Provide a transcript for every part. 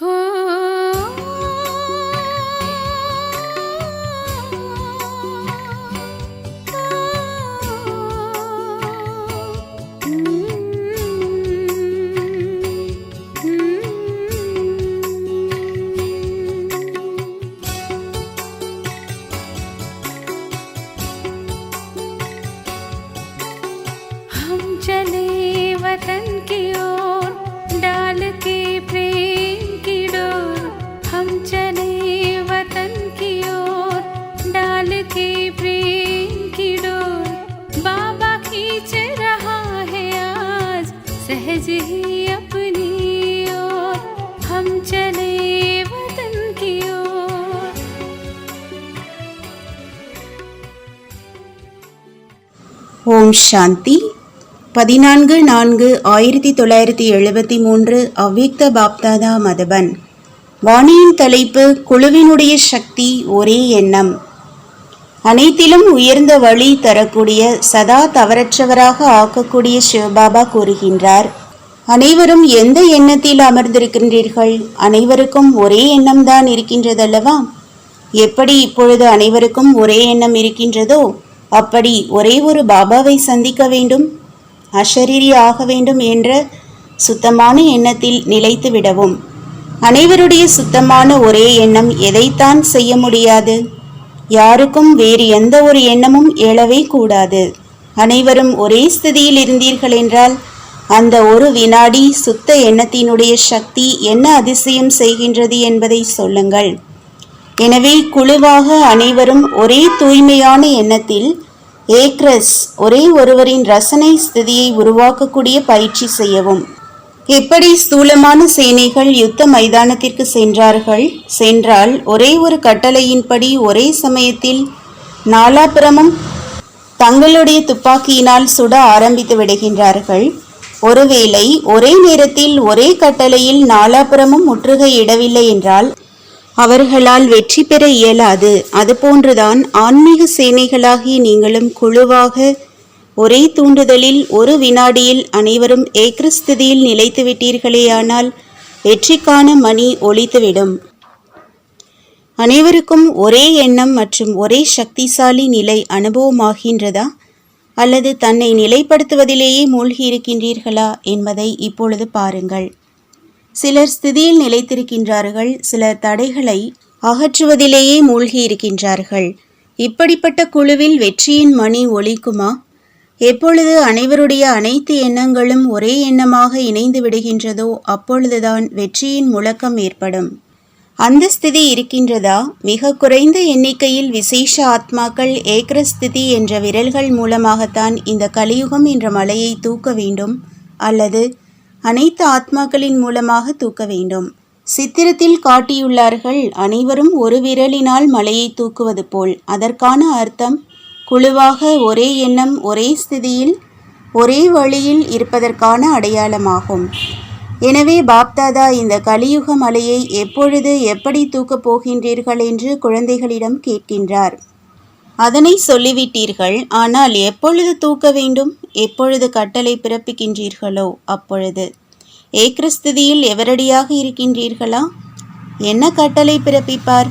हम सहज ही अपनी ओर हम चले वतन की ओर ஓம் சாந்தி பதினான்கு நான்கு ஆயிரத்தி தொள்ளாயிரத்தி எழுபத்தி மூன்று அவ்விக்த பாப்தாதா மதபன் வாணியின் தலைப்பு குழுவினுடைய சக்தி ஒரே எண்ணம் அனைத்திலும் உயர்ந்த வழி தரக்கூடிய சதா தவறற்றவராக ஆக்கக்கூடிய சிவபாபா கூறுகின்றார். அனைவரும் எந்த எண்ணத்தில் அமர்ந்திருக்கின்றீர்கள்? அனைவருக்கும் ஒரே எண்ணம்தான் இருக்கின்றதல்லவா? எப்படி இப்பொழுது அனைவருக்கும் ஒரே எண்ணம் இருக்கின்றதோ அப்படி ஒரே ஒரு பாபாவை சந்திக்க வேண்டும். அஷரீரி ஆக வேண்டும் என்ற சுத்தமான எண்ணத்தில் நிலைத்து விடவும் அனைவருடைய சுத்தமான ஒரே எண்ணம் எதைத்தான் செய்ய முடியாது? யாருக்கும் வேறு எந்த ஒரு எண்ணமும் எழவே கூடாது. அனைவரும் ஒரே ஸ்திதியில் இருந்தீர்கள் என்றால் அந்த ஒரு வினாடி சுத்த எண்ணத்தினுடைய சக்தி என்ன அதிசயம் செய்கின்றது என்பதை சொல்லுங்கள். எனவே குழுவாக அனைவரும் ஒரே தூய்மையான எண்ணத்தில் ஏக்ரஸ் ஒரே ஒருவரின் ரசனை ஸ்திதியை உருவாக்கக்கூடிய பயிற்சி செய்யவும். எப்படி ஸ்தூலமான சேனைகள் யுத்த மைதானத்திற்கு சென்றார்கள்? சென்றால் ஒரே ஒரு கட்டளையின்படி ஒரே சமயத்தில் நாலாபுரமும் தங்களுடைய துப்பாக்கியினால் சுட ஆரம்பித்து விடுகின்றார்கள். ஒருவேளை ஒரே நேரத்தில் ஒரே கட்டளையில் நாலாபுறமும் முற்றுகையிடவில்லை என்றால் அவர்களால் வெற்றி பெற இயலாது. அதுபோன்றுதான் ஆன்மீக சேனைகளாகி நீங்களும் குழுவாக ஒரே தூண்டுதலில் ஒரு வினாடியில் அனைவரும் ஏக்ரஸ்திதியில் நிலைத்து விட்டீர்களேயானால் வெற்றிக்கான மணி ஒழித்துவிடும் அனைவருக்கும் ஒரே எண்ணம் மற்றும் ஒரே சக்திசாலி நிலை அனுபவமாகின்றதா? அல்லது தன்னை நிலைப்படுத்துவதிலேயே மூழ்கி இருக்கின்றீர்களா என்பதை இப்பொழுது பாருங்கள். சிலர் ஸ்திதியில் நிலைத்திருக்கின்றார்கள் சிலர் தடைகளை அகற்றுவதிலேயே மூழ்கி இருக்கின்றார்கள் இப்படிப்பட்ட குழுவில் வெற்றியின் மணி ஒழிக்குமா எப்பொழுது அனைவருடைய அனைத்து எண்ணங்களும் ஒரே எண்ணமாக இணைந்து விடுகின்றதோ அப்பொழுதுதான் வெற்றியின் முழக்கம் ஏற்படும். அந்த ஸ்திதி இருக்கின்றதா? மிக குறைந்த எண்ணிக்கையில் விசேஷ ஆத்மாக்கள் ஏக்ரஸ்திதி என்ற விரல்கள் மூலமாகத்தான் இந்த கலியுகம் என்ற மலையை தூக்க வேண்டும் அல்லது அனைத்து ஆத்மாக்களின் மூலமாக தூக்க வேண்டும். சித்திரத்தில் காட்டியுள்ளார்கள் அனைவரும் ஒரு விரலினால் மலையை தூக்குவது போல். அதற்கான அர்த்தம் குழுவாக ஒரே எண்ணம் ஒரே ஸ்திதியில் ஒரே வழியில் இருப்பதற்கான அடையாளமாகும். எனவே பாப்தாதா இந்த கலியுக மலையை எப்பொழுது எப்படி தூக்கப் போகின்றீர்கள் என்று குழந்தைகளிடம் கேட்கின்றார். அதனை சொல்லிவிட்டீர்கள் ஆனால் எப்பொழுது தூக்க வேண்டும்? எப்பொழுது கட்டளை பிறப்பிக்கின்றீர்களோ அப்பொழுது. ஏக்கிரஸ்திதியில் எவரடியாக இருக்கின்றீர்களா? என்ன கட்டளை பிறப்பிப்பார்?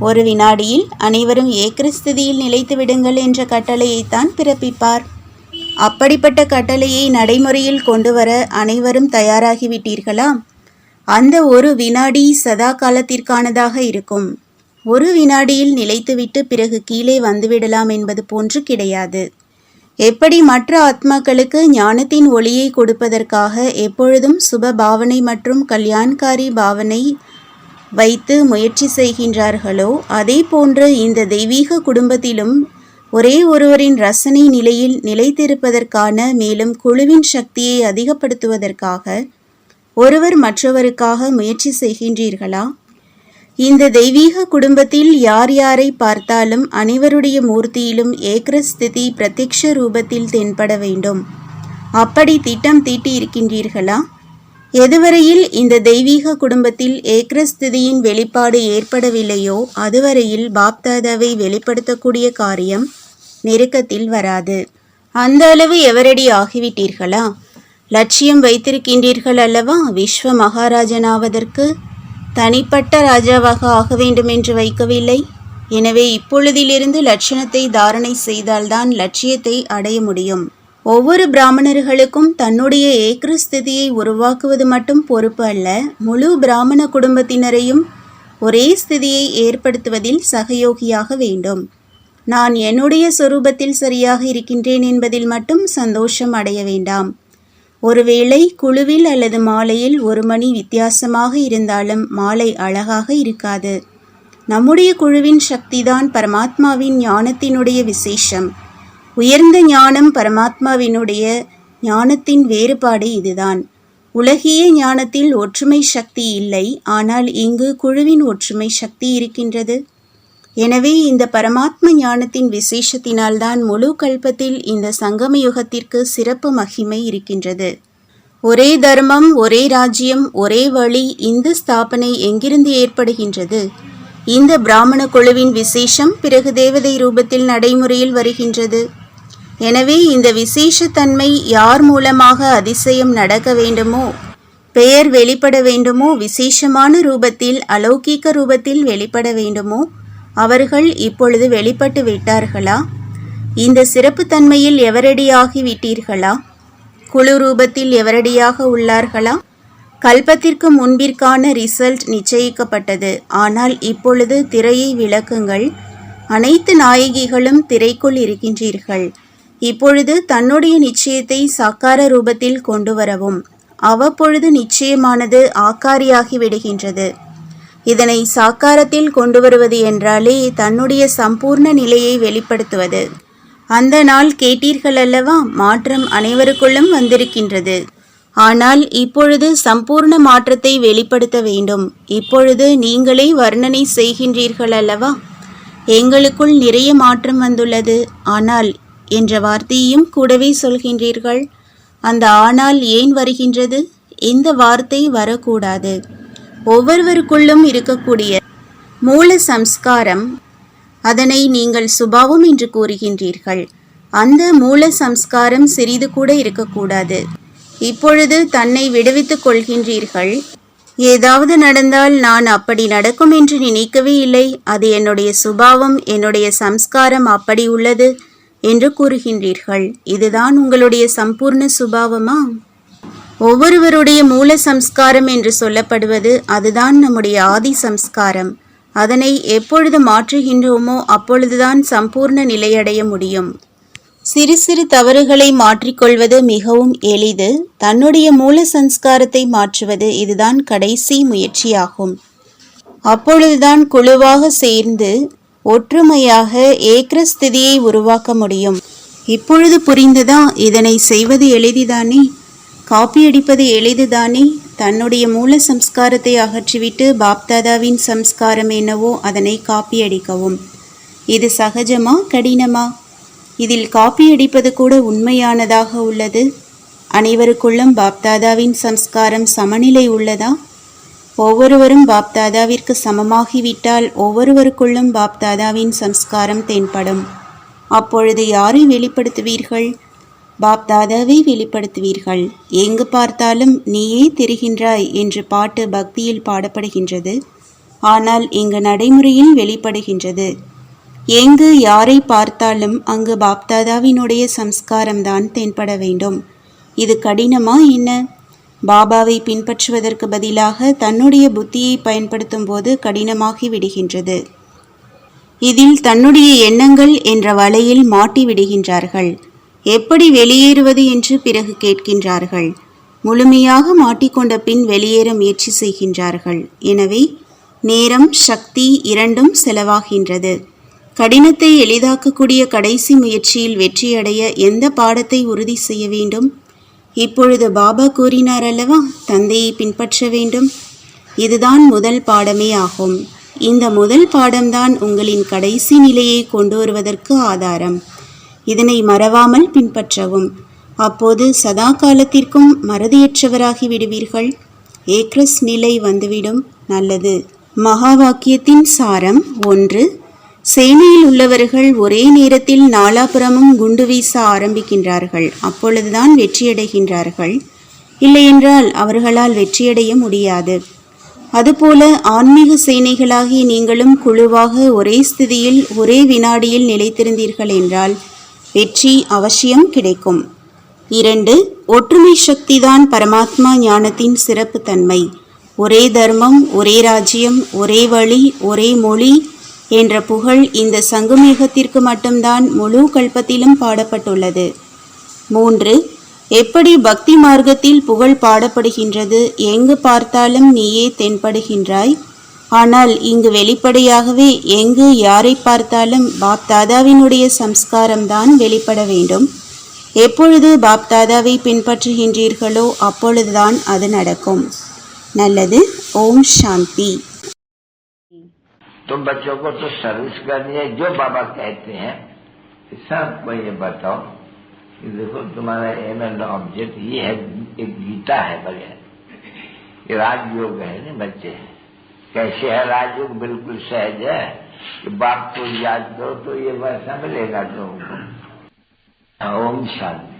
ஒரு வினாடியில் அனைவரும் ஏக்ரஸ்திதியில் நிலைத்து விடுங்கள் என்ற கட்டளையைத்தான் பிறப்பிப்பார். அப்படிப்பட்ட கட்டளையை நடைமுறையில் கொண்டு வர அனைவரும் தயாராகிவிட்டீர்களா? அந்த ஒரு வினாடி சதா காலத்திற்கானதாக இருக்கும். ஒரு வினாடியில் நிலைத்துவிட்டு பிறகு கீழே வந்துவிடலாம் என்பது போன்று கிடையாது. எப்படி மற்ற ஆத்மாக்களுக்கு ஞானத்தின் ஒளியை கொடுப்பதற்காக எப்பொழுதும் சுப பாவனை மற்றும் கல்யாண்காரி பாவனை வைத்து முயற்சி செய்கின்றார்களோ அதே போன்று இந்த தெய்வீக குடும்பத்திலும் ஒரே ஒருவரின் ரசனை நிலையில் நிலைத்திருப்பதற்கான மேலும் குழுவின் சக்தியை அதிகப்படுத்துவதற்காக ஒருவர் மற்றவருக்காக முயற்சி செய்கின்றீர்களா? இந்த தெய்வீக குடும்பத்தில் யார் யாரை பார்த்தாலும் அனைவருடைய மூர்த்தியிலும் ஏக்ரஸ்திதி பிரத்யக்ஷ ரூபத்தில் தென்பட வேண்டும். அப்படி திட்டம் தீட்டி இருக்கின்றீர்களா எதுவரையில் இந்த தெய்வீக குடும்பத்தில் ஏக்ரஸ்திதியின் வெளிப்பாடு ஏற்படவில்லையோ அதுவரையில் பாப்தாதாவை வெளிப்படுத்தக்கூடிய காரியம் நெருக்கத்தில் வராது. அந்த அளவு எவரடி ஆகிவிட்டீர்களா? லட்சியம் வைத்திருக்கின்றீர்கள் அல்லவா? விஸ்வ மகாராஜனாவதற்கு தனிப்பட்ட ராஜாவாக ஆக வேண்டும் என்று வைக்கவில்லை. எனவே இப்பொழுதிலிருந்து லட்சணத்தை தாரணை செய்தால்தான் லட்சியத்தை அடைய முடியும். ஒவ்வொரு பிராமணர்களுக்கும் தன்னுடைய ஏக்ரஸ்திதியை உருவாக்குவது மட்டும் பொறுப்பு அல்ல. முழு பிராமண குடும்பத்தினரையும் ஒரே ஸ்திதியை ஏற்படுத்துவதில் சகயோகியாக வேண்டும். நான் என்னுடைய சொரூபத்தில் சரியாக இருக்கின்றேன் என்பதில் மட்டும் சந்தோஷம் அடைய வேண்டாம். ஒருவேளை குழுவில் அல்லது மாலையில் ஒரு மணி வித்தியாசமாக இருந்தாலும் மாலை அழகாக இருக்காது. நம்முடைய குழுவின் சக்திதான் பரமாத்மாவின் ஞானத்தினுடைய விசேஷம். உயர்ந்த ஞானம் பரமாத்மாவினுடைய ஞானத்தின் வேறுபாடு இதுதான். உலகிய ஞானத்தில் ஒற்றுமை சக்தி இல்லை ஆனால் இங்கு குழுவின் ஒற்றுமை சக்தி இருக்கின்றது. எனவே இந்த பரமாத்ம ஞானத்தின் விசேஷத்தினால்தான் முழு கல்பத்தில் இந்த சங்கம யுகத்திற்கு சிறப்பு மகிமை இருக்கின்றது. ஒரே தர்மம் ஒரே ராஜ்யம் ஒரே வழி இந்த ஸ்தாபனை எங்கிருந்து ஏற்படுகின்றது? இந்த பிராமண குழுவின் விசேஷம் பிறகு தேவதை ரூபத்தில் நடைமுறையில் வருகின்றது. எனவே இந்த விசேஷத்தன்மை யார் மூலமாக அதிசயம் நடக்க வேண்டுமோ பெயர் வெளிப்பட வேண்டுமோ விசேஷமான ரூபத்தில் அலௌகீக ரூபத்தில் வெளிப்பட வேண்டுமோ அவர்கள் இப்பொழுது வெளிப்பட்டு விட்டார்களா? இந்த சிறப்புத்தன்மையில் எவரடியாகி விட்டீர்களா குழு ரூபத்தில் எவரடியாக உள்ளார்களா? கல்பத்திற்கு முன்பிற்கான ரிசல்ட் நிச்சயிக்கப்பட்டது. ஆனால் இப்பொழுது திரையை விளக்குங்கள். அனைத்து நாயகிகளும் திரைக்குள் இருக்கின்றீர்கள். இப்பொழுது தன்னுடைய நிச்சயத்தை சாக்கார ரூபத்தில் கொண்டு வரவும் அவ்வப்பொழுது நிச்சயமானது ஆக்காரியாகி விடுகின்றது. இதனை சாக்காரத்தில் கொண்டு வருவது என்றாலே தன்னுடைய சம்பூர்ண நிலையை வெளிப்படுத்துவது. அந்த நாள் கேட்டீர்கள் அல்லவா மாற்றம் அனைவருக்குள்ளும் வந்திருக்கின்றது. ஆனால் இப்பொழுது சம்பூர்ண மாற்றத்தை வெளிப்படுத்த வேண்டும். இப்பொழுது நீங்களே வர்ணனை செய்கின்றீர்கள் அல்லவா எங்களுக்குள் நிறைய மாற்றம் வந்துள்ளது. ஆனால் என்ற வார்த்தையையும் கூடவே சொல்கின்றீர்கள். அந்த ஆனால் ஏன் வருகின்றது? இந்த வார்த்தை வரக்கூடாது. ஒவ்வொருவருக்குள்ளும் இருக்கக்கூடிய மூல சம்ஸ்காரம் அதனை நீங்கள் சுபாவம் என்று கூறுகின்றீர்கள். அந்த மூல சம்ஸ்காரம் சிறிது கூட இருக்கக்கூடாது. இப்பொழுது தன்னை விடுவித்துக் கொள்கின்றீர்கள். ஏதாவது நடந்தால் நான் அப்படி நடக்கும் என்று நினைக்கவே இல்லை. அது என்னுடைய சுபாவம் என்னுடைய சம்ஸ்காரம் அப்படி உள்ளது. என்று கூறுகின்றீர்கள். இதுதான் உங்களுடைய சம்பூர்ண சுபாவமா? ஒவ்வொருவருடைய மூல சம்ஸ்காரம் என்று சொல்லப்படுவது அதுதான் நம்முடைய ஆதி சம்ஸ்காரம். அதனை எப்பொழுது மாற்றுகின்றோமோ அப்பொழுதுதான் சம்பூர்ண நிலையடைய முடியும். சிறு சிறு தவறுகளை மாற்றிக்கொள்வது மிகவும் எளிது. தன்னுடைய மூல சம்ஸ்காரத்தை மாற்றுவது இதுதான் கடைசி முயற்சியாகும். அப்பொழுதுதான் குழுவாக சேர்ந்து ஒற்றுமையாக ஏக்ரஸ்திதியை உருவாக்க முடியும். இப்பொழுது புரிந்ததா? இதனை செய்வது எளிதுதானே? காப்பி அடிப்பது எளிதுதானே? தன்னுடைய மூல சம்ஸ்காரத்தை அகற்றிவிட்டு பாப்தாதாவின் சம்ஸ்காரம் என்னவோ அதனை காப்பி அடிக்கவும் இது சகஜமா? கடினமா? இதில் காப்பி அடிப்பது கூட உண்மையானதாக உள்ளது. அனைவருக்குள்ளும் பாப்தாதாவின் சம்ஸ்காரம் சமநிலை உள்ளதா? ஒவ்வொருவரும் பாப்தாதாவிற்கு சமமாகிவிட்டால் ஒவ்வொருவருக்குள்ளும் பாப்தாதாவின் சம்ஸ்காரம் தென்படும். அப்பொழுது யாரை வெளிப்படுத்துவீர்கள்? பாப்தாதாவை வெளிப்படுத்துவீர்கள். எங்கு பார்த்தாலும் நீயே தெரிகின்றாய் என்று பாட்டு பக்தியில் பாடப்படுகின்றது. ஆனால் இங்கு நடைமுறையில் வெளிப்படுகின்றது. எங்கு யாரை பார்த்தாலும் அங்கு பாப்தாதாவினுடைய சம்ஸ்காரம்தான் தென்பட வேண்டும். இது கடினமா என்ன? பாபாவை பின்பற்றுவதற்கு பதிலாக தன்னுடைய புத்தியை பயன்படுத்தும் போது கடினமாகி விடுகின்றது. இதில் தன்னுடைய எண்ணங்கள் என்ற வலையில் மாட்டி விடுகின்றார்கள். எப்படி வெளியேறுவது என்று பிறகு கேட்கின்றார்கள். முழுமையாக மாட்டிக்கொண்ட பின் வெளியேற முயற்சி செய்கின்றார்கள். எனவே நேரம் சக்தி இரண்டும் செலவாகின்றது. கடினத்தை எளிதாக்கக்கூடிய கடைசி முயற்சியில் வெற்றியடைய எந்த பாடத்தை உறுதி செய்ய வேண்டும்? இப்பொழுது பாபா கூறினார் அல்லவா தந்தையை பின்பற்ற வேண்டும். இதுதான் முதல் பாடமே ஆகும். இந்த முதல் பாடம்தான் உங்களின் கடைசி நிலையை கொண்டு வருவதற்கு ஆதாரம். இதனை மறவாமல் பின்பற்றவும். அப்போது சதா காலத்திற்கும் மறதியற்றவராகி விடுவீர்கள். ஏக்ரஸ் நிலை வந்துவிடும். நல்லது. மகா வாக்கியத்தின் சாரம் ஒன்று சேனையில் உள்ளவர்கள் ஒரே நேரத்தில் நாலாபுறமும் குண்டு வீச ஆரம்பிக்கின்றார்கள். அப்பொழுதுதான் வெற்றியடைகின்றார்கள். இல்லையென்றால் அவர்களால் வெற்றியடைய முடியாது. அதுபோல ஆன்மீக சேனைகளாகி நீங்களும் குழுவாக ஒரே ஸ்திதியில் ஒரே வினாடியில் நிலைத்திருந்தீர்கள் என்றால் வெற்றி அவசியம் கிடைக்கும். இரண்டு ஒற்றுமை சக்திதான் பரமாத்மா ஞானத்தின் சிறப்பு தன்மை ஒரே தர்மம் ஒரே ராஜ்யம் ஒரே வழி ஒரே மொழி என்ற புகழ் இந்த சங்குமேகத்திற்கு மட்டும்தான் முழு கல்பத்திலும் பாடப்பட்டுள்ளது. மூன்று எப்படி பக்தி மார்க்கத்தில் புகழ் பாடப்படுகின்றது? எங்கு பார்த்தாலும் நீயே தென்படுகின்றாய். ஆனால் இங்கு வெளிப்படையாகவே எங்கு யாரை பார்த்தாலும் பாப் தாதாவினுடைய சம்ஸ்காரம்தான் வெளிப்பட வேண்டும். எப்பொழுது பாப் தாதாவை பின்பற்றுகின்றீர்களோ அப்பொழுதுதான் அது நடக்கும். நல்லது. ஓம் சாந்தி. तो बच्चों को तो सर्विस करनी है, जो बाबा कहते हैं कि सबको ये बताओ। कि देखो, तुम्हारा एम एंड ऑब्जेक्ट ये है, एक गीता है बगैर ये राजयोग है ना बच्चे कैसे है राजयोग? बिल्कुल सहज है। कि बाप को याद करो तो ये वैसा मिलेगा तुमको ओम शांति।